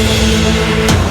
We'll be right back.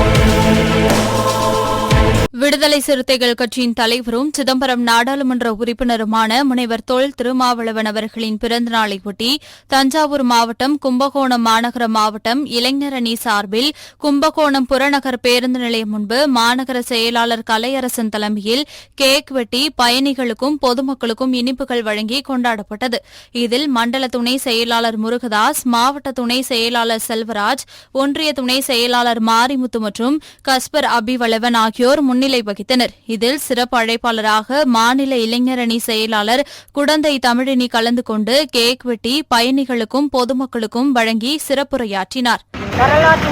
விடுதலை சிறுத்தைகள் கட்சியின் தலைவரும் சிதம்பரம் நாடாளுமன்ற உறுப்பினருமான முனைவர் தொல் திருமாவளவன் அவர்களின் பிறந்தநாளையொட்டி தஞ்சாவூர் மாவட்டம் கும்பகோணம் மாநகர மாவட்டம் இளைஞர் அணி சார்பில் கும்பகோணம் புறநகர் பேருந்து நிலையம் முன்பு மாநகர செயலாளர் கலையரசன் தலைமையில் கேக் வெட்டி பயணிகளுக்கும் பொதுமக்களுக்கும் இனிப்புகள் வழங்கி கொண்டாடப்பட்டது. இதில் மண்டல துணை செயலாளர் முருகதாஸ் மாவட்ட துணை செயலாளர் செல்வராஜ் ஒன்றிய துணை செயலாளர் மாரிமுத்து மற்றும் கஸ்பர் அபிவளவன் ஆகியோர் முன்னிலை வகித்தனர். இதில் சிறப்பு அழைப்பாளராக மாநில இளைஞரணி செயலாளர் குடந்தை தமிழினி கலந்து கொண்டு கேக் வெட்டி பயணிகளுக்கும் பொதுமக்களுக்கும் வழங்கி சிறப்புரையாற்றினார். வரலாற்று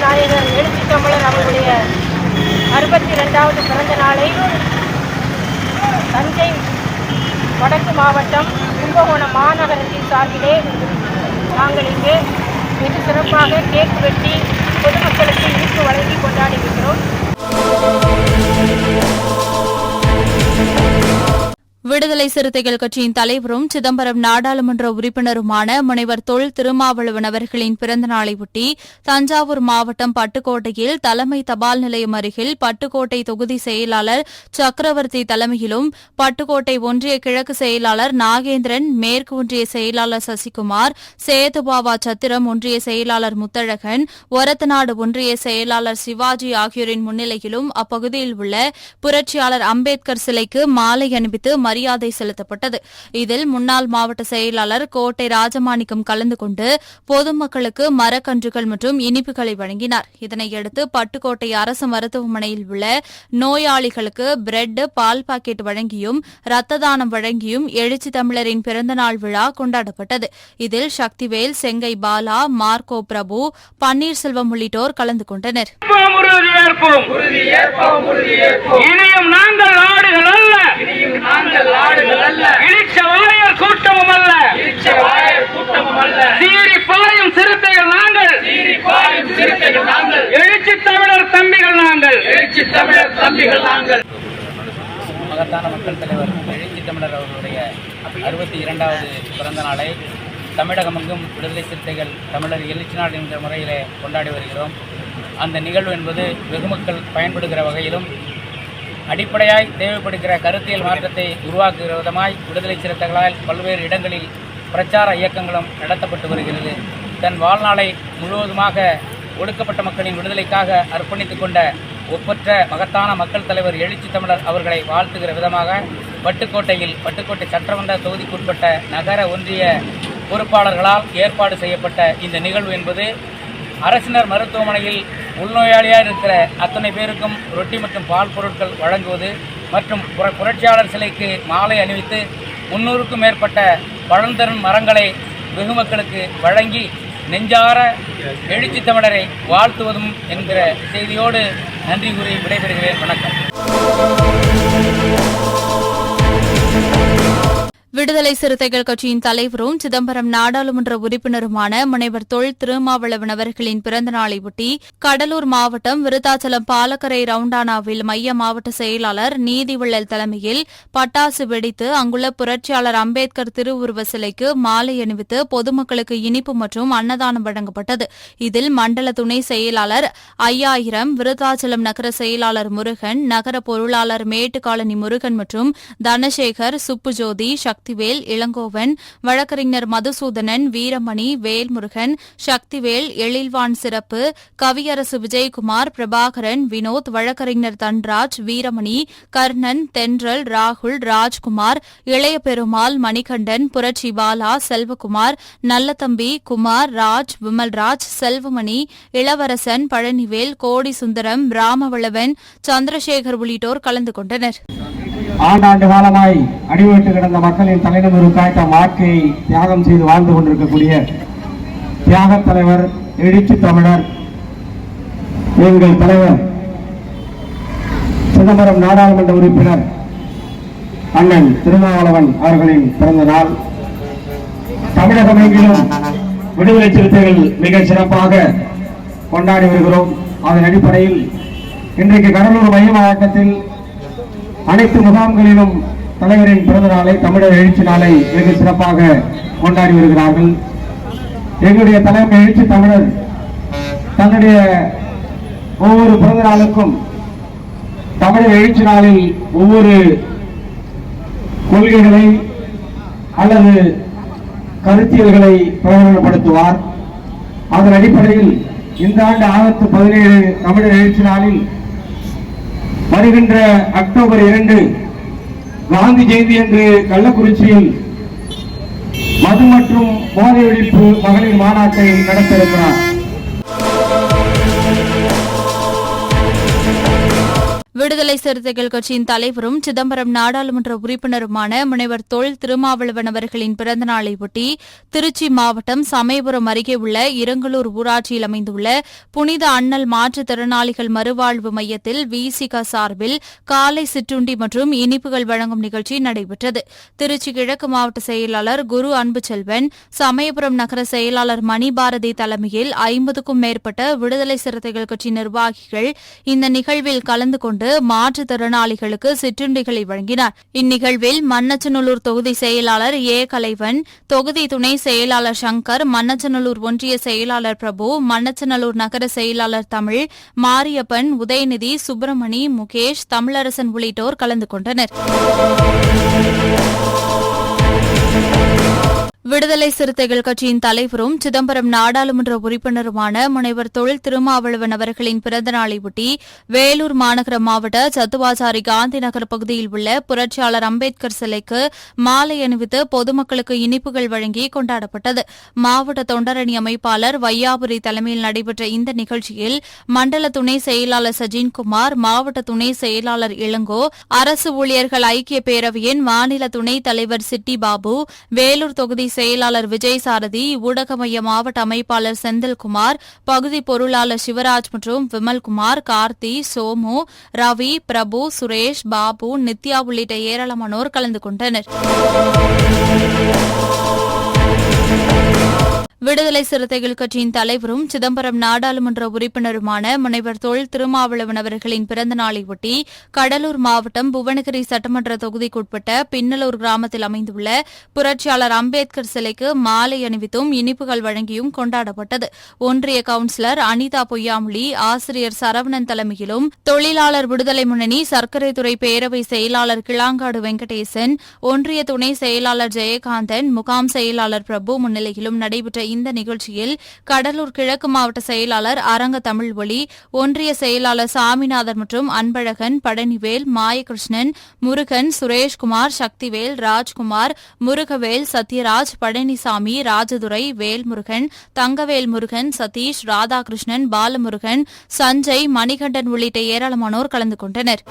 எழுச்சி தமிழர் அறுபத்தி இரண்டாவது பிறந்த நாளை தஞ்சை வடக்கு மாவட்டம் கும்பகோணம் மாநகரத்தின் சார்பிலே நாங்கள் இங்கு மிக சிறப்பாக கேக் வெட்டி பொதுமக்களுக்கு இனிப்பு வழங்கி கொண்டாடி இருக்கிறோம். Thank you. விடுதலை சிறுத்தைகள் கட்சியின் தலைவரும் சிதம்பரம் நாடாளுமன்ற உறுப்பினருமான முனைவர் தொல் திருமாவளவன் அவர்களின் பிறந்த நாளையொட்டி தஞ்சாவூர் மாவட்டம் பட்டுக்கோட்டையில் தலைமை தபால் நிலையம் அருகில் பட்டுக்கோட்டை தொகுதி செயலாளர் சக்கரவர்த்தி தலைமையிலும் பட்டுக்கோட்டை ஒன்றிய கிழக்கு செயலாளர் நாகேந்திரன் மேற்கு ஒன்றிய செயலாளர் சசிகுமார் சேதுபாவா சத்திரம் ஒன்றிய செயலாளர் முத்தழகன் ஒரத்தநாடு ஒன்றிய செயலாளர் சிவாஜி ஆகியோரின் முன்னிலையிலும் அப்பகுதியில் உள்ள புரட்சியாளர் அம்பேத்கர் சிலைக்கு மாலை அணிவித்து மரியாதை செலுத்தப்பட்டது. இதில் முன்னாள் மாவட்ட செயலாளர் கோட்டை ராஜமாணிக்கம் கலந்து கொண்டு பொதுமக்களுக்கு மரக்கன்றுகள் மற்றும் இனிப்புகளை வழங்கினார். இதனையடுத்து பட்டுக்கோட்டை அரசு மருத்துவமனையில் உள்ள நோயாளிகளுக்கு பிரெட் பால் பாக்கெட் வழங்கியும் ரத்த தானம் வழங்கியும் எழுச்சி தமிழரின் பிறந்தநாள் விழா கொண்டாடப்பட்டது. இதில் சக்திவேல் செங்கை பாலா மார்க்கோ பிரபு பன்னீர்செல்வம் உள்ளிட்டோர் கலந்து கொண்டனர். இனியும் நாங்கள் ஆடுகள் அல்ல. வாயர் கூட்டமும் அல்ல. சீறி பாயும் சிறுத்தைகள் நாங்கள். சீறி பாயும் சிறுத்தைகள் நாங்கள். எழுச்சி தமிழர் தம்பிகள் நாங்கள். எழுச்சி தமிழர் தம்பிகள் நாங்கள். மகத்தான மக்கள் தலைவர் எழுச்சி தமிழர் அவர்களுடைய அறுபத்தி இரண்டாவது பிறந்த நாளை தமிழகமெங்கும் விடுதலை சிறுத்தைகள் தமிழர் எழுச்சி நாள் என்ற முறையிலே கொண்டாடி வருகிறோம். அந்த நிகழ்வு என்பது வெகுமக்கள் பயன்படுகிற வகையிலும் அடிப்படையாய் தேவைப்படுகிற கருத்தியல் மாற்றத்தை உருவாக்குகிற விதமாய் விடுதலை சிறுத்தைகளால் பல்வேறு இடங்களில் பிரச்சார இயக்கங்களும் நடத்தப்பட்டு வருகிறது. தன் வாழ்நாளை முழுவதுமாக ஒடுக்கப்பட்ட மக்களின் விடுதலைக்காக அர்ப்பணித்துக் கொண்ட ஒப்பற்ற மகத்தான மக்கள் தலைவர் எழுச்சி தமிழர் அவர்களை வாழ்த்துகிற விதமாக பட்டுக்கோட்டையில் பட்டுக்கோட்டை சட்டமன்ற தொகுதிக்குட்பட்ட நகர ஒன்றிய பொறுப்பாளர்களால் ஏற்பாடு செய்யப்பட்ட இந்த நிகழ்வு என்பது அரசினர் மருத்துவமனையில் உள்நோயாளியாக இருக்கிற அத்தனை பேருக்கும் ரொட்டி மற்றும் பால் பொருட்கள் வழங்குவது மற்றும் புர- புரட்சியாளர் சிலைக்கு மாலை அணிவித்து முன்னூறுக்கும் மேற்பட்ட பழந்தரும் மரங்களை வெகுமக்களுக்கு வழங்கி நெஞ்சார எழுச்சி தமிழரை வாழ்த்துவதும் என்கிற செய்தியோடு நன்றி கூறி விடைபெறுகிறேன். வணக்கம். விடுதலை சிறுத்தைகள் கட்சியின் தலைவரும் சிதம்பரம் நாடாளுமன்ற உறுப்பினருமான முனைவர் தொல் திருமாவளவன் அவர்களின் பிறந்த நாளையொட்டி கடலூர் மாவட்டம் விருத்தாச்சலம் பாலக்கரை ரவுண்டானாவில் மைய மாவட்ட செயலாளர் நீதிவள்ளல் தலைமையில் பட்டாசு வெடித்து அங்குள்ள புரட்சியாளர் அம்பேத்கர் திருவுருவ சிலைக்கு மாலை அணிவித்து பொதுமக்களுக்கு இனிப்பு மற்றும் அன்னதானம் வழங்கப்பட்டது. இதில் மண்டல துணை செயலாளர் ஐயாயிரம் விருத்தாச்சலம் நகர செயலாளர் முருகன் நகர பொருளாளர் மேட்டுக்காலனி முருகன் மற்றும் தனசேகர் சுப்புஜோதி சக்தி சக்திவேல் இளங்கோவன் வழக்கறிஞர் மதுசூதனன் வீரமணி வேல்முருகன் சக்திவேல் எழில்வான் சிறப்பு கவியரசு விஜயகுமார் பிரபாகரன் வினோத் வழக்கறிஞர் தன்ராஜ் வீரமணி கர்ணன் தென்றல் ராகுல் ராஜ்குமார் இளைய பெருமாள் மணிகண்டன் புரட்சி பாலா செல்வகுமார் நல்லதம்பி குமார் ராஜ் விமல்ராஜ் செல்வமணி இளவரசன் பழனிவேல் கோடி சுந்தரம் ராமவளவன் சந்திரசேகர் உள்ளிட்டோர் கலந்து கொண்டனர். ஆண்டாண்டு காலமாய் அடிபட்டு கிடந்த மக்களின் தலைநகருக்காய் தம் வாழ்க்கையை தியாகம் செய்து வாழ்ந்து கொண்டிருக்கக்கூடிய தியாகத் தலைவர் எழுச்சி தமிழர் எங்கள் தலைவர் சிதம்பரம் நாடாளுமன்ற உறுப்பினர் அண்ணன் திருமாவளவன் அவர்களின் பிறந்த நாள். தமிழகம் எங்கிலும் விடுதலை சிறுத்தைகள் மிக சிறப்பாக கொண்டாடி வருகிறோம். அதன் அடிப்படையில் இன்றைக்கு கடலூர் மைய மாவட்டத்தில் அனைத்து முகாம்களிலும் தலைவரின் பிறந்த நாளை தமிழர் எழுச்சி நாளை வெகு சிறப்பாக கொண்டாடி வருகிறார்கள். எங்களுடைய தலைமை எழுச்சி தமிழர் தன்னுடைய ஒவ்வொரு பிறந்த நாளுக்கும் தமிழர் எழுச்சி நாளில் ஒவ்வொரு கொள்கைகளை அல்லது கருத்தியல்களை பிரகடனப்படுத்துவார். அதன் அடிப்படையில் இந்த ஆண்டு ஆகஸ்ட் பதினேழு தமிழர் எழுச்சி நாளில் வருகின்ற அக்டோபர் இரண்டு காந்தி ஜெயந்தி என்று கள்ளக்குறிச்சியில் மது மற்றும் போதை ஒழிப்பு மகளிர் மாநாட்டை நடத்த இருக்கிறார் விடுதலை சிறுத்தைகள் கட்சியின் தலைவரும் சிதம்பரம் நாடாளுமன்ற உறுப்பினருமான முனைவர் தொல் திருமாவளவன் அவர்களின் பிறந்த நாளை ஒட்டி திருச்சி மாவட்டம் சமயபுரம் அருகே உள்ள இரங்கலூர் ஊராட்சியில் அமைந்துள்ள புனித அண்ணல் மாற்றுத்திறனாளிகள் மறுவாழ்வு மையத்தில் விசிக சார்பில் காலை சிற்றுண்டி மற்றும் இனிப்புகள் வழங்கும் நிகழ்ச்சி நடைபெற்றது. திருச்சி கிழக்கு மாவட்ட செயலாளர் குரு அன்பு செல்வன் சமயபுரம் நகர செயலாளர் மணிபாரதி தலைமையில் ஐம்பதுக்கும் மேற்பட்ட விடுதலை சிறுத்தைகள் கட்சி நிர்வாகிகள் இந்த நிகழ்வில் கலந்து கொண்டு மாற்றுத்திறனாளிகளுக்கு சிற்றுண்டிகளை வழங்கினார். இந்நிகழ்வில் மன்னச்சநல்லூர் தொகுதி செயலாளர் ஏ கலைவன் தொகுதி துணை செயலாளர் சங்கர் மன்னச்சநல்லூர் ஒன்றிய செயலாளர் பிரபு மன்னச்சநல்லூர் நகர செயலாளர் தமிழ் மாரியப்பன் உதயநிதி சுப்பிரமணி முகேஷ் தமிழரசன் உள்ளிட்டோர் கலந்து கொண்டனர். விடுதலை சிறுத்தைகள் கட்சியின் தலைவரும் சிதம்பரம் நாடாளுமன்ற உறுப்பினருமான முனைவர் தொழில் திருமாவளவன் அவர்களின் பிறந்தநாளையொட்டி வேலூர் மாநகர மாவட்ட சத்துவாச்சாரி காந்தி நகர் பகுதியில் உள்ள புரட்சியாளர் அம்பேத்கர் சிலைக்கு மாலை அணிவித்து பொதுமக்களுக்கு இனிப்புகள் வழங்கி கொண்டாடப்பட்டது. மாவட்ட தொண்டரணி அமைப்பாளர் வையாபுரி தலைமையில் நடைபெற்ற இந்த நிகழ்ச்சியில் மண்டல துணை செயலாளர் சஜின்குமார் மாவட்ட துணை செயலாளர் இளங்கோ அரசு ஊழியர்கள் ஐக்கிய பேரவையின் மாநில துணைத் தலைவர் சிட்டி பாபு வேலூர் தொகுதி செயலாளர் விஜய் சாரதி ஊடக மைய மாவட்ட அமைப்பாளர் செந்தில்குமார் பகுதி பொருளாளர் சிவராஜ் மற்றும் விமல்குமார் கார்த்தி சோமு ரவி பிரபு சுரேஷ் பாபு நித்யா உள்ளிட்ட ஏராளமானோர் கலந்து கொண்டனர். விடுதலை சிறுத்தைகள் கட்சியின் தலைவரும் சிதம்பரம் நாடாளுமன்ற உறுப்பினருமான முனைவர் தொல் திருமாவளவன் அவர்களின் பிறந்த நாளையொட்டி கடலூர் மாவட்டம் புவனகிரி சட்டமன்ற தொகுதிக்குட்பட்ட பின்னலூர் கிராமத்தில் அமைந்துள்ள புரட்சியாளர் அம்பேத்கர் சிலைக்கு மாலை அணிவித்தும் இனிப்புகள் வழங்கியும் கொண்டாடப்பட்டது. ஒன்றிய கவுன்சிலர் அனிதா பொய்யாமொழி ஆசிரியர் சரவணன் தலைமையிலும் தொழிலாளர் விடுதலை முன்னணி சர்க்கரைத்துறை பேரவை செயலாளர் கிளாங்காடு வெங்கடேசன் ஒன்றிய துணை செயலாளர் ஜெயகாந்தன் முகாம் செயலாளர் பிரபு முன்னிலையிலும் நடைபெற்ற இந்த நிகழ்ச்சியில் கடலூர் கிழக்கு மாவட்ட செயலாளர் அரங்க தமிழ்வொளி ஒன்றிய செயலாளர் சாமிநாதன் மற்றும் அன்பழகன் பழனிவேல் மாயகிருஷ்ணன் முருகன் சுரேஷ்குமார் சக்திவேல் ராஜ்குமார் முருகவேல் சத்யராஜ் பழனிசாமி ராஜதுரை வேல்முருகன் தங்கவேல் முருகன் சதீஷ் ராதாகிருஷ்ணன் பாலமுருகன் சஞ்சய் மணிகண்டன் உள்ளிட்ட ஏராளமானோர் கலந்து கொண்டனர்.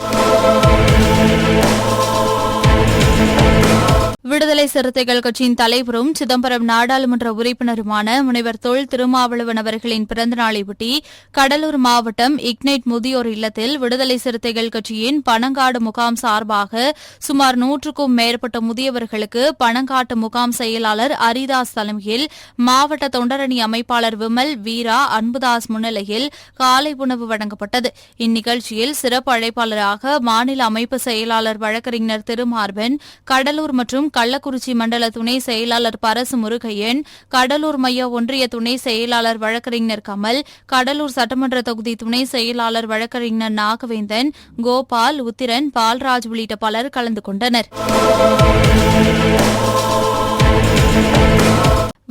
விடுதலை சிறுத்தைகள் கட்சியின் தலைவரும் சிதம்பரம் நாடாளுமன்ற உறுப்பினருமான முனைவர் தொல் திருமாவளவன் அவர்களின் பிறந்த நாளையொட்டி கடலூர் மாவட்டம் இக்னைட் முதியோர் இல்லத்தில் விடுதலை சிறுத்தைகள் கட்சியின் பணங்காடு முகாம் சார்பாக சுமார் நூற்றுக்கும் மேற்பட்ட முதியவர்களுக்கு பணங்காட்டு முகாம் செயலாளர் அரிதாஸ் தலைமையில் மாவட்ட தொண்டரணி அமைப்பாளர் விமல் வீரா அன்புதாஸ் முன்னிலையில் காலை உணவு வழங்கப்பட்டது. இந்நிகழ்ச்சியில் சிறப்பு அழைப்பாளராக மாநில அமைப்பு செயலாளர் வழக்கறிஞர் திருமார்பன் கடலூர் மற்றும் கள்ளக்குறிச்சி மண்டல துணை செயலாளர் பரசு முருகையன் கடலூர் மைய ஒன்றிய துணை செயலாளர் வழக்கறிஞர் கமல் கடலூர் சட்டமன்ற தொகுதி துணை செயலாளர் வழக்கறிஞர் நாகவேந்தன் கோபால் உத்திரன் பால்ராஜ் உள்ளிட்ட பலர் கலந்து கொண்டனர்.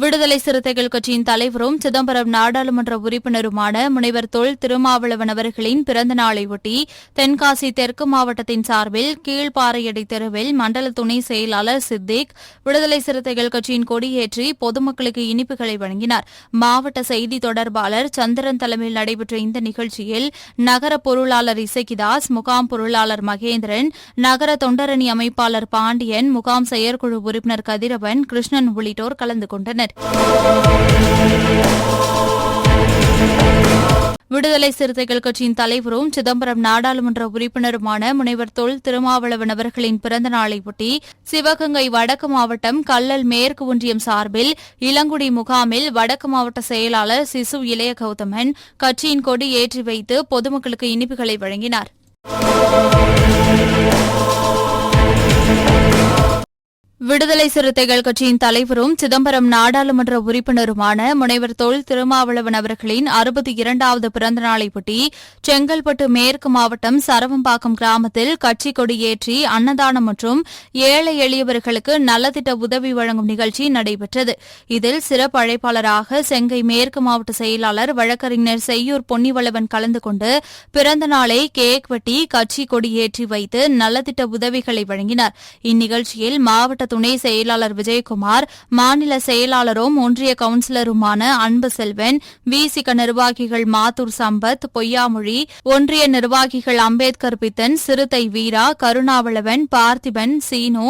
விடுதலை சிறுத்தைகள் கட்சியின் தலைவரும் சிதம்பரம் நாடாளுமன்ற உறுப்பினருமான முனைவர் தொல் திருமாவளவன் அவர்களின் பிறந்த நாளையொட்டி தென்காசி தெற்கு மாவட்டத்தின் சார்பில் கீழ்ப்பாறையடை தெருவில் மண்டல துணை செயலாளர் சித்திக் விடுதலை சிறுத்தைகள் கட்சியின் கொடியேற்றி பொதுமக்களுக்கு இனிப்புகளை வழங்கினார். மாவட்ட செய்தி தொடர்பாளர் சந்திரன் தலைமையில் நடைபெற்ற இந்த நிகழ்ச்சியில் நகர பொருளாளர் இசக்கிதாஸ் முகாம் பொருளாளர் மகேந்திரன் நகர தொண்டரணி அமைப்பாளர் பாண்டியன் முகாம் செயற்குழு உறுப்பினர் கதிரவன் கிருஷ்ணன் உள்ளிட்டோர் கலந்து கொண்டனர். விடுதலை சிறுத்தைகள் கட்சியின் தலைவரும் சிதம்பரம் நாடாளுமன்ற உறுப்பினருமான முனைவர் தொல் திருமாவளவன் அவர்களின் பிறந்த நாளையொட்டி சிவகங்கை வடக்கு மாவட்டம் கல்லல் மேற்கு ஒன்றியம் சார்பில் இளங்குடி முகாமில் வடக்கு மாவட்ட செயலாளர் சிசு இளைய கௌதமன் கட்சியின் கொடி ஏற்றி வைத்து பொதுமக்களுக்கு இனிப்புகளை வழங்கினார். விடுதலை சிறுத்தைகள் கட்சியின் தலைவரும் சிதம்பரம் நாடாளுமன்ற உறுப்பினருமான முனைவர் தொல் திருமாவளவன் அவர்களின் அறுபத்தி இரண்டாவது பிறந்த நாளையொட்டி செங்கல்பட்டு மேற்கு மாவட்டம் சரவம்பாக்கம் கிராமத்தில் கட்சி கொடியேற்றி அன்னதானம் மற்றும் ஏழை எளியவர்களுக்கு நலத்திட்ட உதவி வழங்கும் நிகழ்ச்சி நடைபெற்றது. இதில் சிறப்பு அழைப்பாளராக செங்கை மேற்கு மாவட்ட செயலாளர் வழக்கறிஞர் செய்யூர் பொன்னிவளவன் கலந்து கொண்டு பிறந்த நாளை கேக் வெட்டி கட்சி கொடியேற்றி வைத்து நலத்திட்ட உதவிகளை வழங்கினார். இந்நிகழ்ச்சியில் மாவட்ட துணை செயலாளர் விஜயகுமார் மாநில செயலாளரும் ஒன்றிய கவுன்சிலருமான அன்பு செல்வன் விசிக நிர்வாகிகள் மாத்தூர் சம்பத் பொய்யாமொழி ஒன்றிய நிர்வாகிகள் அம்பேத்கர் பித்தன் சிறுத்தை வீரா கருணாவளவன் பார்த்திபன் சீனு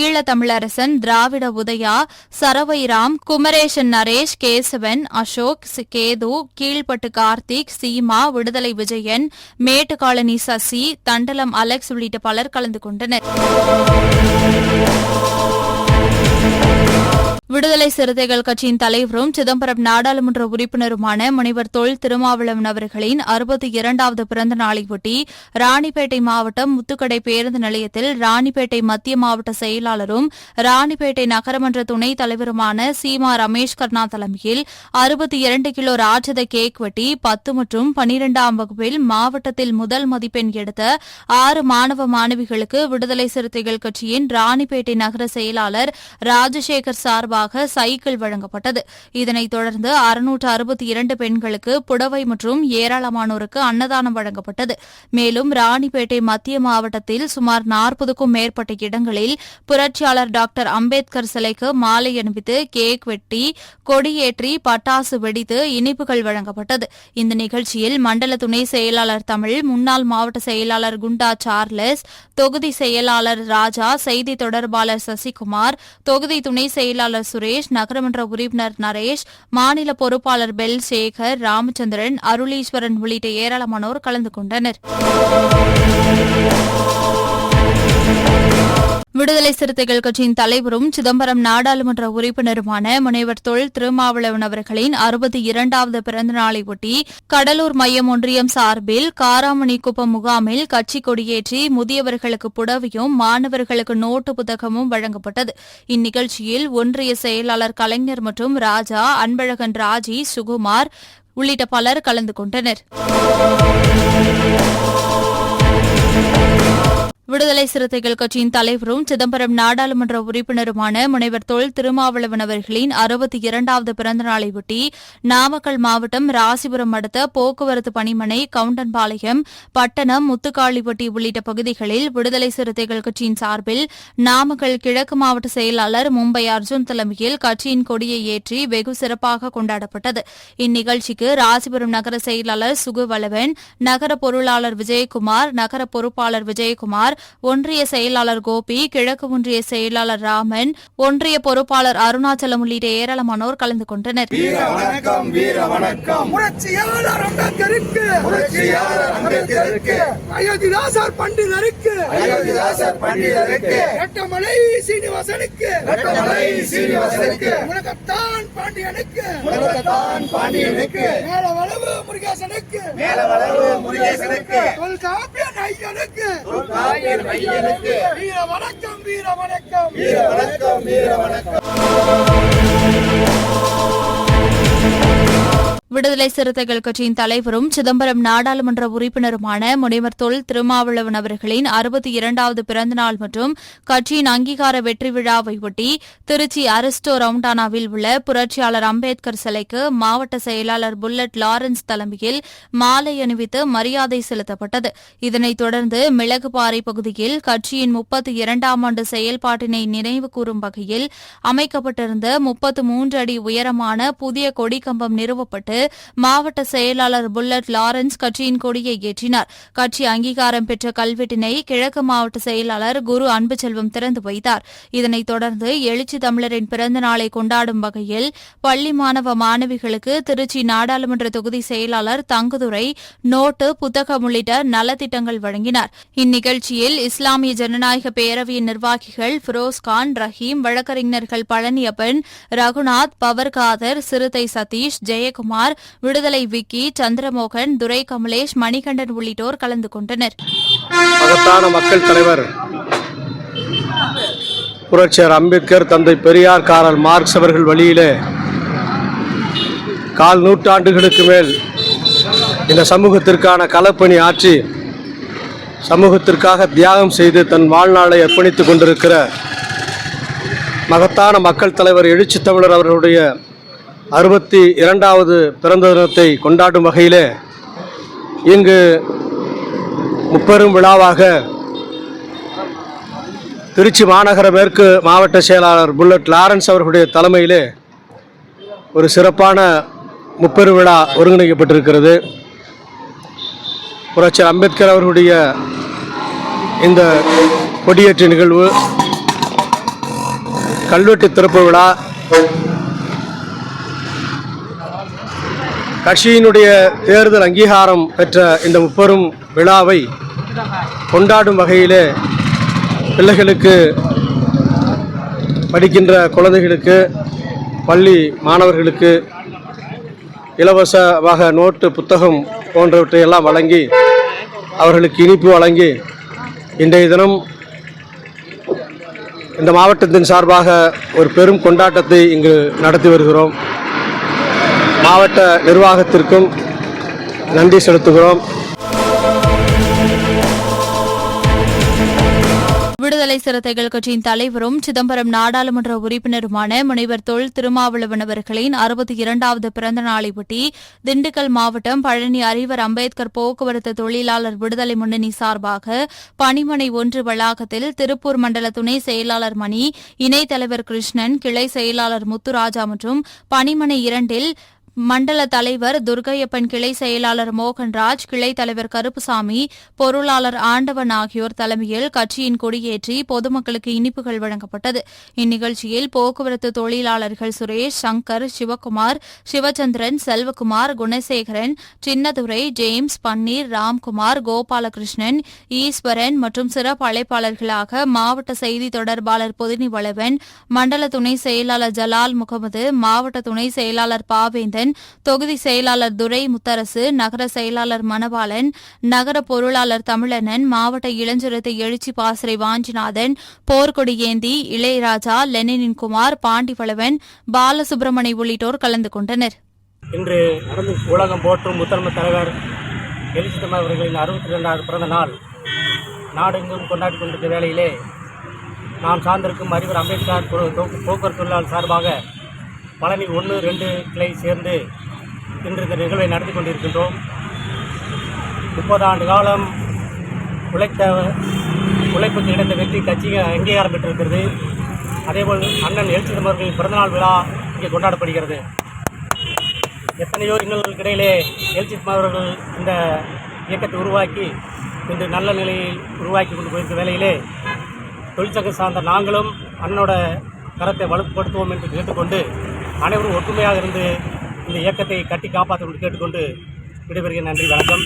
ஈழத்தமிழரசன் திராவிட உதயா சரவைராம் குமரேசன் நரேஷ் கேசவன் அசோக் கேது கீழ்பட்டு கார்த்திக் சீமா விடுதலை விஜயன் மேட்டுக்காலனி சசி தண்டலம் அலெக்ஸ் உள்ளிட்ட பலர் கலந்து கொண்டனர். விடுதலை சிறுத்தைகள் கட்சியின் தலைவரும் சிதம்பரம் நாடாளுமன்ற உறுப்பினருமான முனைவர் தொல் திருமாவளவன் அவர்களின் அறுபத்தி இரண்டாவது பிறந்த நாளையொட்டி ராணிப்பேட்டை மாவட்டம் முத்துக்கடை பேருந்து நிலையத்தில் ராணிப்பேட்டை மத்திய மாவட்ட செயலாளரும் ராணிப்பேட்டை நகரமன்ற துணைத் தலைவருமான சீமா ரமேஷ் கர்ணா தலைமையில் அறுபத்தி இரண்டு கிலோ ராட்சத கேக் வெட்டி பத்து மற்றும் பனிரெண்டாம் வகுப்பில் மாவட்டத்தில் முதல் மதிப்பெண் எடுத்த ஆறு மாணவ மாணவிகளுக்கு விடுதலை சிறுத்தைகள் கட்சியின் ராணிப்பேட்டை நகர செயலாளர் ராஜசேகர் சார்பாக சார்பாக சைக்கிள் வழங்கப்பட்டது. இதனைத் தொடர்ந்து அறுநூற்று அறுபத்தி இரண்டு பெண்களுக்கு புடவை மற்றும் ஏராளமானோருக்கு அன்னதானம் வழங்கப்பட்டது. மேலும் ராணிப்பேட்டை மத்திய மாவட்டத்தில் சுமார் நாற்பதுக்கும் மேற்பட்ட இடங்களில் புரட்சியாளர் டாக்டர் அம்பேத்கர் சிலைக்கு மாலை அணிவித்து கேக் வெட்டி கொடியேற்றி பட்டாசு வெடித்து இனிப்புகள் வழங்கப்பட்டது. இந்த நிகழ்ச்சியில் மண்டல துணை செயலாளர் தமிழ் முன்னாள் மாவட்ட செயலாளர் குண்டா சார்லஸ் தொகுதி செயலாளர் ராஜா செய்தி தொடர்பாளர் சசிகுமார் தொகுதி துணை செயலாளர் சுரேஷ் நகரமன்ற உறுப்பினர் நரேஷ் மாநில பொறுப்பாளர் பெல் சேகர் ராமச்சந்திரன் அருளீஸ்வரன் உள்ளிட்ட ஏராளமானோர் கலந்து கொண்டனர். விடுதலை சிறுத்தைகள் கட்சியின் தலைவரும் சிதம்பரம் நாடாளுமன்ற உறுப்பினருமான முனைவர் தொல் திருமாவளவன் அவர்களின் அறுபத்தி இரண்டாவது பிறந்த நாளையொட்டி கடலூர் மையம் ஒன்றியம் சார்பில் காராமணிக்குப்பம் முகாமில் கட்சி கொடியேற்றி முதியவர்களுக்கு புடவையும் மாணவர்களுக்கு நோட்டு புத்தகமும் வழங்கப்பட்டது. இந்நிகழ்ச்சியில் ஒன்றிய செயலாளர் கலைஞர் மற்றும் ராஜா அன்பழகன் ராஜி சுகுமார் உள்ளிட்ட பலர் கலந்து கொண்டனர். விடுதலை சிறுத்தைகள் கட்சியின் தலைவரும் சிதம்பரம் நாடாளுமன்ற உறுப்பினருமான முனைவர் தொல் திருமாவளவன் அவர்களின் அறுபத்தி இரண்டாவது பிறந்த நாளையொட்டி நாமக்கல் மாவட்டம் ராசிபுரம் அடுத்த போக்குவரத்து பணிமனை கவுண்டன்பாளையம் பட்டணம் முத்துக்காளிப்பட்டி உள்ளிட்ட பகுதிகளில் விடுதலை சிறுத்தைகள் கட்சியின் சார்பில் நாமக்கல் கிழக்கு மாவட்ட செயலாளர் மும்பை அர்ஜுன் தலைமையில் கட்சியின் கொடியை ஏற்றி வெகு சிறப்பாக கொண்டாடப்பட்டது. இந்நிகழ்ச்சிக்கு ராசிபுரம் நகர செயலாளர் சுகுவளவன் நகர பொருளாளர் விஜயகுமார் நகர பொறுப்பாளர் விஜயகுமார் ஒன்றிய செயலாளர் கோபி கிழக்கு ஒன்றிய செயலாளர் ராமன் ஒன்றிய பொறுப்பாளர் அருணாச்சலம் உள்ளிட்ட ஏராளமானோர் கலந்து கொண்டனர். பாண்டியனுக்கு. பாண்டியனுக்கு. மேலவளவு முருகேசனுக்கு. மேலவளவு முருகேசனுக்கு. தொல்காப்பிய ஐயனுக்கு வீர வணக்கம் வீர வணக்கம் வீர வணக்கம் வீர வணக்கம் விடுதலை சிறுத்தைகள் கட்சியின் தலைவரும் சிதம்பரம் நாடாளுமன்ற உறுப்பினருமான முனைவர் தொல் திருமாவளவன் அவர்களின் அறுபத்தி இரண்டாவது பிறந்தநாள் மற்றும் கட்சியின் அங்கீகார வெற்றி விழாவை ஒட்டி திருச்சி அரிஸ்டோ ரவுண்டானாவில் உள்ள புரட்சியாளர் அம்பேத்கர் சிலைக்கு மாவட்ட செயலாளர் புல்லட் லாரன்ஸ் தலைமையில் மாலை அணிவித்து மரியாதை செலுத்தப்பட்டது. இதனைத் தொடர்ந்து மிளகுபாறை பகுதியில் கட்சியின் முப்பத்தி இரண்டாம் ஆண்டு செயல்பாட்டினை நினைவு கூறும் வகையில் அமைக்கப்பட்டிருந்த முப்பத்து மூன்று அடி உயரமான புதிய கொடிக்கம்பம் நிறுவப்பட்டு மாவட்ட செயலாளர் புல்லட் லாரன்ஸ் கட்சியின் கொடியை ஏற்றினார். கட்சி அங்கீகாரம் பெற்ற கல்வெட்டினை கிழக்கு மாவட்ட செயலாளர் குரு அன்புச்செல்வம் திறந்து வைத்தார். இதனைத் தொடர்ந்து எழுச்சி தமிழரின் பிறந்த நாளை கொண்டாடும் வகையில் பள்ளி மாணவ மாணவிகளுக்கு திருச்சி நாடாளுமன்ற தொகுதி செயலாளர் தங்குதுரை நோட்டு புத்தகம் உள்ளிட்ட நலத்திட்டங்கள் வழங்கினார். இந்நிகழ்ச்சியில் இஸ்லாமிய ஜனநாயக பேரவையின் நிர்வாகிகள் ஃபிரோஸ்கான் ரஹீம் வழக்கறிஞர்கள் பழனியப்பன் ரகுநாத் பவர்காதர் சிறுத்தை சதீஷ் ஜெயக்குமார் விடுதலை விக்கி சந்திரமோகன் துரை கமலேஷ் மணிகண்டன் உள்ளிட்டோர் கலந்து கொண்டனர். மகத்தான மக்கள் தலைவர் புரட்சியர் அம்பேத்கர் தந்தை பெரியார் காரல் மார்க்ஸ் அவர்கள் வழியிலே கால் நூற்றாண்டுகளுக்கு மேல் இந்த சமூகத்திற்கான களப்பணி ஆற்றி சமூகத்திற்காக தியாகம் செய்து தன் வாழ்நாளை அர்ப்பணித்துக் கொண்டிருக்கிற மகத்தான மக்கள் தலைவர் எழுச்சி தமிழர் அவர்களுடைய அறுபத்தி இரண்டாவது பிறந்த தினத்தை கொண்டாடும் வகையிலே இங்கு முப்பெரும் விழாவாக திருச்சி மாநகர மேற்கு மாவட்ட செயலாளர் புல்லட் லாரன்ஸ் அவர்களுடைய தலைமையிலே ஒரு சிறப்பான முப்பெரும் விழா ஒருங்கிணைக்கப்பட்டிருக்கிறது. புரட்சியர் அம்பேத்கர் அவர்களுடைய இந்த கொடியேற்ற நிகழ்வு கல்வெட்டு திறப்பு விழா கட்சியினுடைய தேர்தல் அங்கீகாரம் பெற்ற இந்த முப்பெரும் விழாவை கொண்டாடும் வகையிலே பிள்ளைகளுக்கு படிக்கின்ற குழந்தைகளுக்கு பள்ளி மாணவர்களுக்கு இலவசமாக நோட்டு புத்தகம் போன்றவற்றை எல்லாம் வழங்கி அவர்களுக்கு இனிப்பு வழங்கி இன்றைய தினம் இந்த மாவட்டத்தின் சார்பாக ஒரு பெரும் கொண்டாட்டத்தை இங்கு நடத்தி வருகிறோம். மாவட்ட நிர்வாகத்திற்கும் நன்றி செலுத்துகிறோம். விடுதலை சிறுத்தைகள் கட்சியின் தலைவரும் சிதம்பரம் நாடாளுமன்ற உறுப்பினருமான முனைவர் தொல் திருமாவளவன் அவர்களின் அறுபத்தி இரண்டாவது பிறந்த நாளையொட்டி திண்டுக்கல் மாவட்டம் பழனி அறிவர் அம்பேத்கர் போக்குவரத்து தொழிலாளர் விடுதலை முன்னணி சார்பாக பணிமனை ஒன்று வளாகத்தில் திருப்பூர் மண்டல துணை செயலாளர் மணி இணைத் தலைவர் கிருஷ்ணன் கிளை செயலாளர் முத்துராஜா மற்றும் பணிமனை இரண்டில் மண்டல தலைவர் துர்கையப்பன் கிளை செயலாளர் மோகன்ராஜ் கிளை தலைவர் கருப்புசாமி பொருளாளர் ஆண்டவன் ஆகியோர் தலைமையில் கட்சியின் கொடியேற்றி பொதுமக்களுக்கு இனிப்புகள் வழங்கப்பட்டது. இந்நிகழ்ச்சியில் போக்குவரத்து தொழிலாளர்கள் சுரேஷ் சங்கர் சிவக்குமார் சிவச்சந்திரன் செல்வகுமார் குணசேகரன் சின்னதுரை ஜேம்ஸ் பன்னீர் ராம்குமார் கோபாலகிருஷ்ணன் ஈஸ்வரன் மற்றும் சிறப்பு அழைப்பாளர்களாக மாவட்ட செய்தி தொடர்பாளர் பொதினி வளவன் மண்டல துணை செயலாளர் ஜலால் முகமது மாவட்ட துணை செயலாளர் பாவேந்தர் பாவேந்தன் தொகுதி செயலாளர் துரை முத்தரசு நகர செயலாளர் மணவாளன் நகர பொருளாளர் தமிழனன் மாவட்ட இளஞ்சிறுத்தை எழுச்சி பாசறை வாஞ்சிநாதன் போர்க்கொடி ஏந்தி இளையராஜா லெனினின் குமார் பாண்டிவளவன் பாலசுப்ரமணி உள்ளிட்டோர் கலந்து கொண்டனர். இன்று நடந்து உலகம் போற்றும் முத்தரம தலைவர் எழுச்சித்தம் அவர்களின் அறுபத்தி ரெண்டாவது பிறந்த நாள். நாடெங்கும் கொண்டாடி கொண்டிருக்கிற வேளையிலே நாம் சார்ந்திருக்கும் அறிவர் அம்பேத்கர் போக்குவரத்து தொழிலாளர் சார்பாக பழனி ஒன்று ரெண்டு கிளை சேர்ந்து இன்று இந்த நிகழ்வை நடத்தி கொண்டிருக்கின்றோம். முப்பது ஆண்டு காலம் உழைத்த உழைப்புக்கு கிடைத்த வெற்றி கட்சி அங்கீகாரம் பெற்றிருக்கிறது. அதேபோல் அண்ணன் எழுச்சிதம் அவர்களின் பிறந்தநாள் விழா இங்கே கொண்டாடப்படுகிறது. எத்தனையோ இன்னல்களுக்கு இடையிலே எழுச்சிதம் அவர்கள் இந்த இயக்கத்தை உருவாக்கி இன்று நல்ல நிலையில் உருவாக்கி கொண்டு போயிருக்க வேலையிலே தொழிற்சங்கம் சார்ந்த நாங்களும் அண்ணனோட கரத்தை வலுப்படுத்துவோம் என்று கேட்டுக்கொண்டு அனைவரும் ஒற்றுமையாக இருந்து இந்த இயக்கத்தை கட்டி காப்பாற்ற கேட்டுக்கொண்டு விடைபெறுகிறேன். நன்றி வணக்கம்.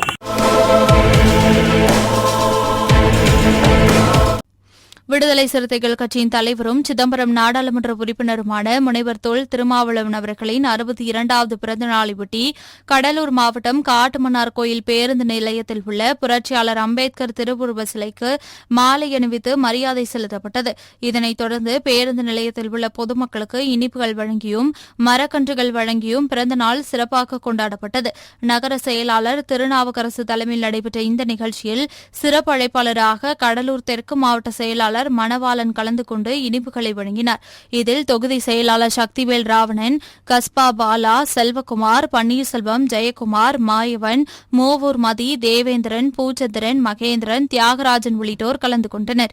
விடுதலை சிறுத்தைகள் கட்சியின் தலைவரும் சிதம்பரம் நாடாளுமன்ற உறுப்பினருமான முனைவர் தொல் திருமாவளவன் அவர்களின் அறுபத்தி இரண்டாவது பிறந்தநாளையொட்டி கடலூர் மாவட்டம் காட்டுமன்னார் கோயில் பேருந்து நிலையத்தில் உள்ள புரட்சியாளர் அம்பேத்கர் திருவுருவ சிலைக்கு மாலை அணிவித்து மரியாதை செலுத்தப்பட்டது. இதனைத் தொடர்ந்து பேருந்து நிலையத்தில் உள்ள பொதுமக்களுக்கு இனிப்புகள் வழங்கியும் மரக்கன்றுகள் வழங்கியும் பிறந்தநாள் சிறப்பாக கொண்டாடப்பட்டது. நகர செயலாளர் திருநாவுக்கரசு தலைமையில் நடைபெற்ற இந்த நிகழ்ச்சியில் சிறப்பு அழைப்பாளராக கடலூர் தெற்கு மாவட்ட செயலாளர் மணவாளன் கலந்து கொண்டு இனிப்புகளை வழங்கினார். இதில் தொகுதி செயலாளர் சக்திவேல் ராவணன் கஸ்பா பாலா செல்வகுமார் பன்னீர்செல்வம் ஜெயக்குமார் மாயவன் மூவூர் மதி தேவேந்திரன் பூச்சந்திரன் மகேந்திரன் தியாகராஜன் உள்ளிட்டோர் கலந்து கொண்டனர்.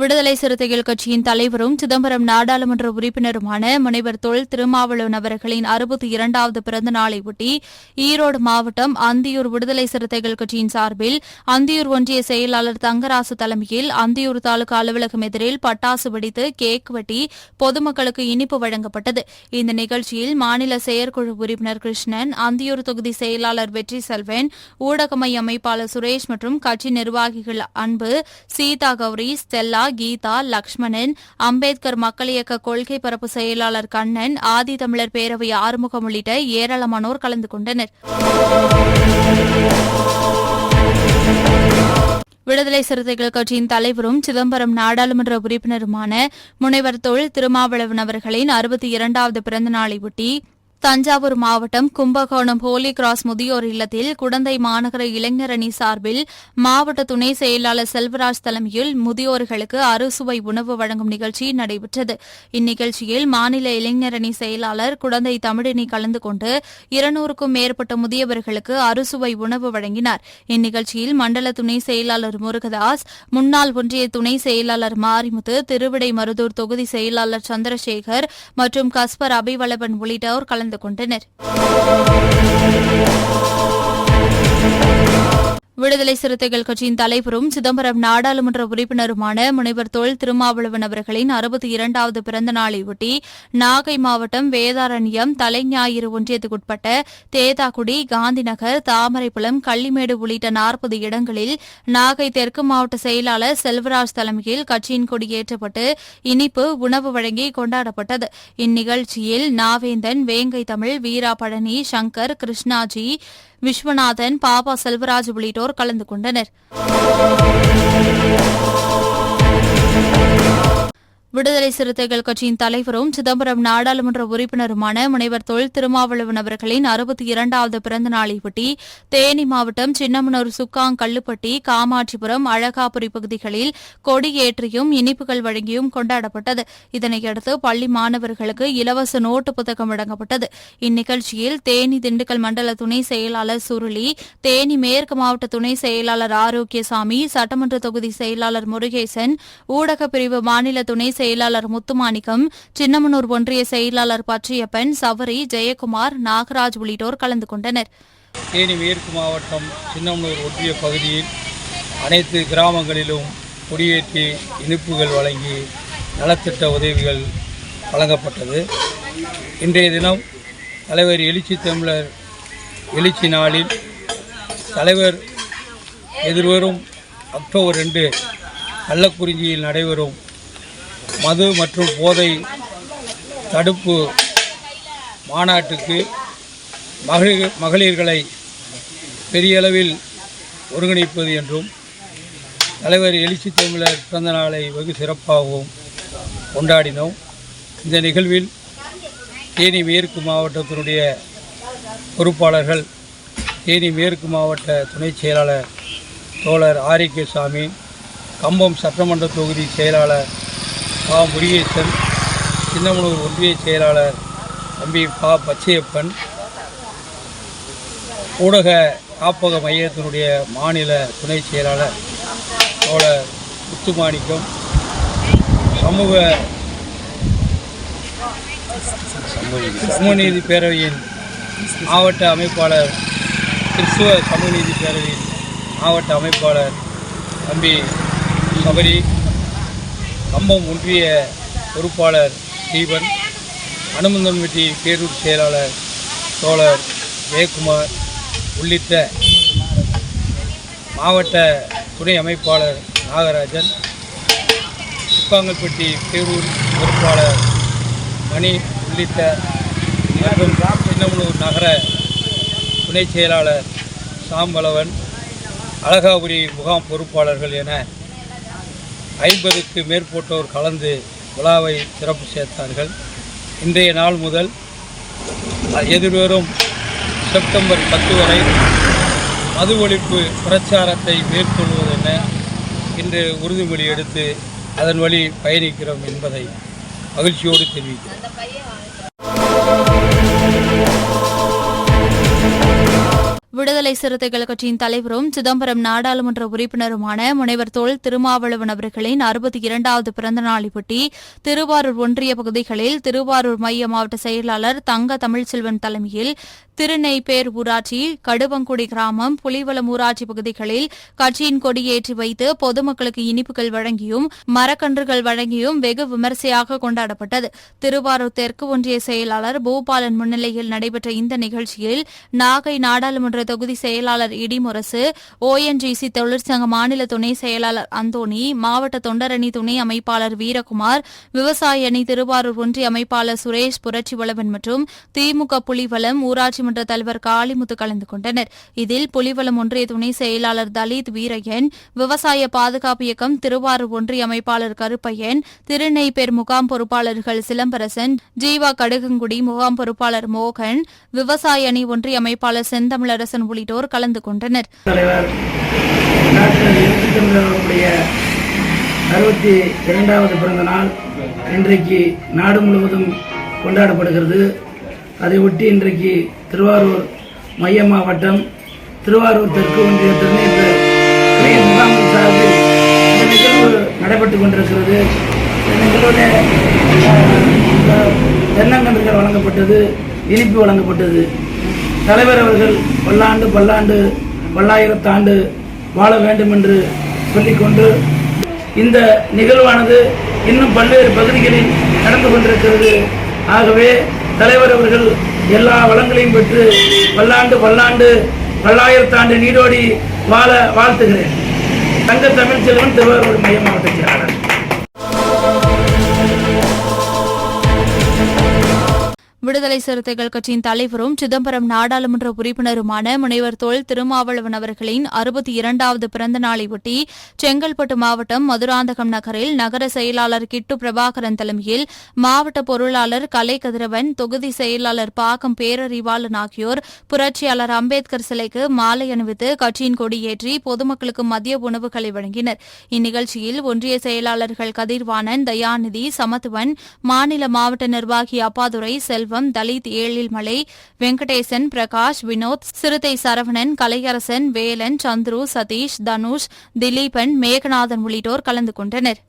விடுதலை சிறுத்தைகள் கட்சியின் தலைவரும் சிதம்பரம் நாடாளுமன்ற உறுப்பினருமான முனைவர் தொல் திருமாவளவன் அவர்களின் அறுபத்தி இரண்டாவது பிறந்த நாளையொட்டி ஈரோடு மாவட்டம் அந்தியூர் விடுதலை சிறுத்தைகள் கட்சியின் சார்பில் அந்தியூர் ஒன்றிய செயலாளர் தங்கராசு தலைமையில் அந்தியூர் தாலுகா அலுவலகம் எதிரில் பட்டாசு வெடித்து கேக் வெட்டி பொதுமக்களுக்கு இனிப்பு வழங்கப்பட்டது. இந்த நிகழ்ச்சியில் மாநில செயற்குழு உறுப்பினர் கிருஷ்ணன் அந்தியூர் தொகுதி செயலாளர் வெற்றி செல்வன் ஊடகமை அமைப்பாளர் சுரேஷ் மற்றும் கட்சி நிர்வாகிகள் அன்பு சீதா கௌரி ஸ்டெல்லா கீதா லக்ஷ்மணன் அம்பேத்கர் மக்கள் இயக்க கொள்கை பரப்பு செயலாளர் கண்ணன் ஆதி தமிழர் பேரவை ஆறுமுகம் உள்ளிட்ட ஏராளமானோர் கலந்து கொண்டனர். விடுதலை சிறுத்தைகள் கட்சியின் தலைவரும் சிதம்பரம் நாடாளுமன்ற உறுப்பினருமான முனைவர் தொல் திருமாவளவன் அவர்களின் அறுபத்தி இரண்டாவது பிறந்த நாளையொட்டி தஞ்சாவூர் மாவட்டம் கும்பகோணம் ஹோலி கிராஸ் முதியோர் இல்லத்தில் குடந்தை மாநகர இளைஞர் அணி சார்பில் மாவட்ட துணை செயலாளர் செல்வராஜ் தலைமையில் முதியோர்களுக்கு அறுசுவை உணவு வழங்கும் நிகழ்ச்சி நடைபெற்றது. இந்நிகழ்ச்சியில் மாநில இளைஞர் அணி செயலாளர் குடந்தை தமிழினி கலந்து கொண்டு இருநூறுக்கும் மேற்பட்ட முதியவர்களுக்கு அறுசுவை உணவு வழங்கினார். இந்நிகழ்ச்சியில் மண்டல துணை செயலாளர் முருகதாஸ் முன்னாள் ஒன்றிய துணை செயலாளர் மாரிமுத்து திருவிடை மருதூர் தொகுதி செயலாளர் சந்திரசேகர் மற்றும் கஸ்பர் அபிவளவன் உள்ளிட்டோர் கலந்து கொண்டனர். விடுதலை சிறுத்தைகள் கட்சியின் தலைவரும் சிதம்பரம் நாடாளுமன்ற உறுப்பினருமான முனைவர் தொல் திருமாவளவன் அவர்களின் அறுபத்தி இரண்டாவது பிறந்த நாளையொட்டி நாகை மாவட்டம் வேதாரண்யம் தலைஞாயிறு ஒன்றியத்துக்குட்பட்ட தேதாக்குடி காந்திநகர் தாமரைப்புலம் கள்ளிமேடு உள்ளிட்ட நாற்பது இடங்களில் நாகை தெற்கு மாவட்ட செயலாளர் செல்வராஜ் தலைமையில் கட்சியின் கொடியேற்றப்பட்டு இனிப்பு உணவு வழங்கி கொண்டாடப்பட்டது. இந்நிகழ்ச்சியில் நாவேந்தன் வேங்கை தமிழ் வீரா பழனி சங்கர் கிருஷ்ணாஜி விஸ்வநாதன் பாபா செல்வராஜ் உள்ளிட்டோர் கலந்து கொண்டனர். விடுதலை சிறுத்தைகள் கட்சியின் தலைவரும் சிதம்பரம் நாடாளுமன்ற உறுப்பினருமான முனைவர் தொல் திருமாவளவன் அவர்களின் அறுபத்தி இரண்டாவது பிறந்த நாளையொட்டி தேனி மாவட்டம் சின்னமனூர் சுக்காங் கல்லுப்பட்டி காமாட்சிபுரம் அழகாபுரி பகுதிகளில் கொடியேற்றியும் இனிப்புகள் வழங்கியும் கொண்டாடப்பட்டது. இதனையடுத்து பள்ளி மாணவர்களுக்கு இலவச நோட்டு புத்தகம் வழங்கப்பட்டது. இந்நிகழ்ச்சியில் தேனி திண்டுக்கல் மண்டல துணை செயலாளர் சுருளி தேனி மேற்கு மாவட்ட துணை செயலாளர் ஆரோக்கியசாமி சட்டமன்ற தொகுதி செயலாளர் முருகேசன் ஊடகப்பிரிவு மாநில துணை செயலாளர் முத்துமாணிக்கம் சின்னமனூர் ஒன்றிய செயலாளர் பச்சையப்பன் சவரி ஜெயக்குமார் நாகராஜ் உள்ளிட்டோர் கலந்து கொண்டனர். தேனி மேற்கு மாவட்டம் சின்னமனூர் ஒன்றிய பகுதியில் அனைத்து கிராமங்களிலும் கொடியேற்றி இனிப்புகள் வழங்கி நலத்திட்ட உதவிகள் வழங்கப்பட்டது. இன்றைய தினம் தலைவர் எழுச்சி தமிழர் எழுச்சி நாளில் தலைவர் எதிர்வரும் அக்டோபர் ரெண்டு கள்ளக்குறிஞ்சியில் நடைபெறும் மது மற்றும் போதை தடுப்பு மாநாட்டுக்கு மகளிர் மகளிர்களை பெரிய அளவில் ஒருங்கிணைப்பது என்றும் தலைவர் எழுச்சி தமிழர் பிறந்த நாளை வெகு சிறப்பாகவும் கொண்டாடினோம். இந்த நிகழ்வில் தேனி மேற்கு மாவட்டத்தினுடைய பொறுப்பாளர்கள் தேனி மேற்கு மாவட்ட துணைச் செயலாளர் தோழர் ஆரோக்கியசாமி கம்பம் சட்டமன்ற தொகுதி செயலாளர் பா முருகேசன் சின்னமனூர் ஒன்றிய செயலாளர் தம்பி பா பச்சையப்பன் ஊடக காப்பக மையத்தினுடைய மாநில துணை செயலாளர் தோழர் முத்துமாணிக்கம் சமூக சமூகநீதி பேரவையின் மாவட்ட அமைப்பாளர் கிறிஸ்துவ சமூகநீதி பேரவையின் மாவட்ட அமைப்பாளர் தம்பி சபரி கம்பம் ஒன்றிய பொறுப்பாளர் தீபன் அனுமந்தன்வெட்டி பேரூர் செயலாளர் தோழர் ஜெயக்குமார் உள்ளிட்ட மாவட்ட துணை அமைப்பாளர் நாகராஜன் சிப்பாங்கல்பட்டி பேரூர் பொறுப்பாளர் மணி உள்ளிட்ட மற்றும் சின்னமனூர் நகர துணை செயலாளர் சாம்பலவன் அழகாபுரி முகாம் பொறுப்பாளர்கள் என ஐம்பதுக்கு மேற்பட்டோர் கலந்து விழாவை சிறப்பு சேர்த்தார்கள். இன்றைய நாள் முதல் எதிர்வரும் செப்டம்பர் பத்து வரை மது ஒழிப்பு பிரச்சாரத்தை மேற்கொள்வதென இன்று உறுதிமொழி எடுத்து அதன் வழி பயணிக்கிறோம் என்பதை மகிழ்ச்சியோடு தெரிவிக்கிறேன். விடுதலை சிறுத்தைகள் கட்சியின் தலைவரும் சிதம்பரம் நாடாளுமன்ற உறுப்பினருமான முனைவர் தொல் திருமாவளவன் அவர்களின் அறுபத்தி இரண்டாவது பிறந்த நாளையொட்டி திருவாரூர் ஒன்றிய பகுதிகளில் திருவாரூர் மைய மாவட்ட செயலாளர் தங்க தமிழ்ச்செல்வன் தலைமையில் திருநெய்பேர் ஊராட்சி கடுவங்குடி கிராமம் புலிவலம் ஊராட்சி பகுதிகளில் கட்சியின் கொடியேற்றி வைத்து பொதுமக்களுக்கு இனிப்புகள் வழங்கியும் மரக்கன்றுகள் வழங்கியும் வெகு விமரிசையாக கொண்டாடப்பட்டது. திருவாரூர் தெற்கு ஒன்றிய செயலாளர் பூபாலன் முன்னிலையில் நடைபெற்ற இந்த நிகழ்ச்சியில் நாகை நாடாளுமன்ற தொகுதி செயலாளர் இடிமுரசு ஓஎன்ஜிசி தொழிற்சங்க மாநில துணை செயலாளர் அந்தோணி மாவட்ட தொண்டரணி துணை அமைப்பாளர் வீரகுமார் விவசாய அணி திருவாரூர் ஒன்றிய அமைப்பாளர் சுரேஷ் புரட்சிவளவன் மற்றும் திமுக புலிவலம் ஊராட்சி மன்ற தலைவர் காளிமுத்து கலந்து கொண்டனர். இதில் புலிவலம் ஒன்றிய துணை செயலாளர் தலித் வீரையன் விவசாய பாதுகாப்பு இயக்கம் திருவாரூர் ஒன்றிய அமைப்பாளர் கருப்பையன் திருநெய்பேர் முகாம் பொறுப்பாளர்கள் சிலம்பரசன் ஜீவா கடுகங்குடி முகாம் பொறுப்பாளர் மோகன் விவசாய அணி ஒன்றிய அமைப்பாளர் செந்தமிழரசன் உள்ளிட்டோர் கலந்து கொண்டனர். தலைவர் டாக்டர் அறுபத்தி இரண்டாவது பிறந்த நாள் இன்றைக்கு நாடு முழுவதும் கொண்டாடப்படுகிறது. அதை ஒட்டி இன்றைக்கு திருவாரூர் மைய மாவட்டம் திருவாரூர் தெற்கு ஒன்றிய திருநீர் இளைய முகாமின் சார்பில் இந்த நிகழ்வு நடைபெற்றுக் கொண்டிருக்கிறது. இந்த நிகழ்வில் தென்னங்கன்றுகள் வழங்கப்பட்டது இனிப்பு வழங்கப்பட்டது. தலைவர் அவர்கள் பல்லாண்டு பல்லாண்டு பல்லாயிரத்தாண்டு வாழ வேண்டும் என்று சொல்லிக்கொண்டு இந்த நிகழ்வானது இன்னும் பல்வேறு பகுதிகளில் நடந்து கொண்டிருக்கிறது. ஆகவே தலைவர் அவர்கள் எல்லா வளங்களையும் பெற்று பல்லாண்டு பல்லாண்டு பல்லாயிரத்தாண்டு நீடோடி வாழ வாழ்த்துகிறேன். தங்க தமிழ்ச்செல்வன் திருவாரூர் மைய மாவட்ட செயலாளர். விடுதலை சிறுத்தைகள் கட்சியின் தலைவரும் சிதம்பரம் நாடாளுமன்ற உறுப்பினருமான முனைவர் தொல் திருமாவளவன் அவர்களின் அறுபத்தி இரண்டாவது பிறந்த நாளையொட்டி செங்கல்பட்டு மாவட்டம் மதுராந்தகம் நகரில் நகர செயலாளர் கிட்டு பிரபாகரன் தலைமையில் மாவட்ட பொருளாளர் கலை கதிரவன் தொகுதி செயலாளர் பாக்கம் பேரறிவாளன் ஆகியோர் புரட்சியாளர் அம்பேத்கர் சிலைக்கு மாலை அணிவித்து கட்சியின் கொடியேற்றி பொதுமக்களுக்கு மதிய உணவுகளை வழங்கினர். இந்நிகழ்ச்சியில் ஒன்றிய செயலாளர்கள் கதிர்வாணன் தயாநிதி சமத்துவன் மாநில மாவட்ட நிர்வாகி அப்பாதுரை செல்வம் தலித் ஏழில்மலை வெங்கடேசன் பிரகாஷ் வினோத் சிறுத்தை சரவணன் கலையரசன் வேலன் சந்துரு சதீஷ் தனுஷ் திலீபன் மேகநாதன் உள்ளிட்டோர் கலந்து கொண்டனர்.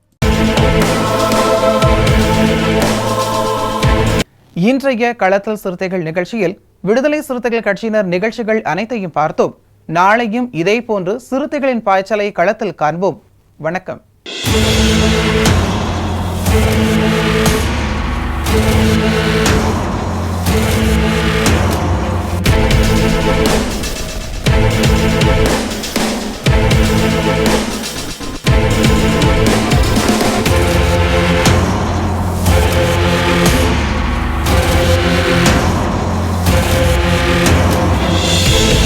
இன்றைய களத்தல் சிறுத்தைகள் நிகழ்ச்சியில் விடுதலை சிறுத்தைகள் கட்சியினர் நிகழ்ச்சிகள் அனைத்தையும் பார்த்தோம். நாளையும் இதேபோன்று சிறுத்தைகளின் பாய்ச்சலை களத்தில் காண்போம். வணக்கம்.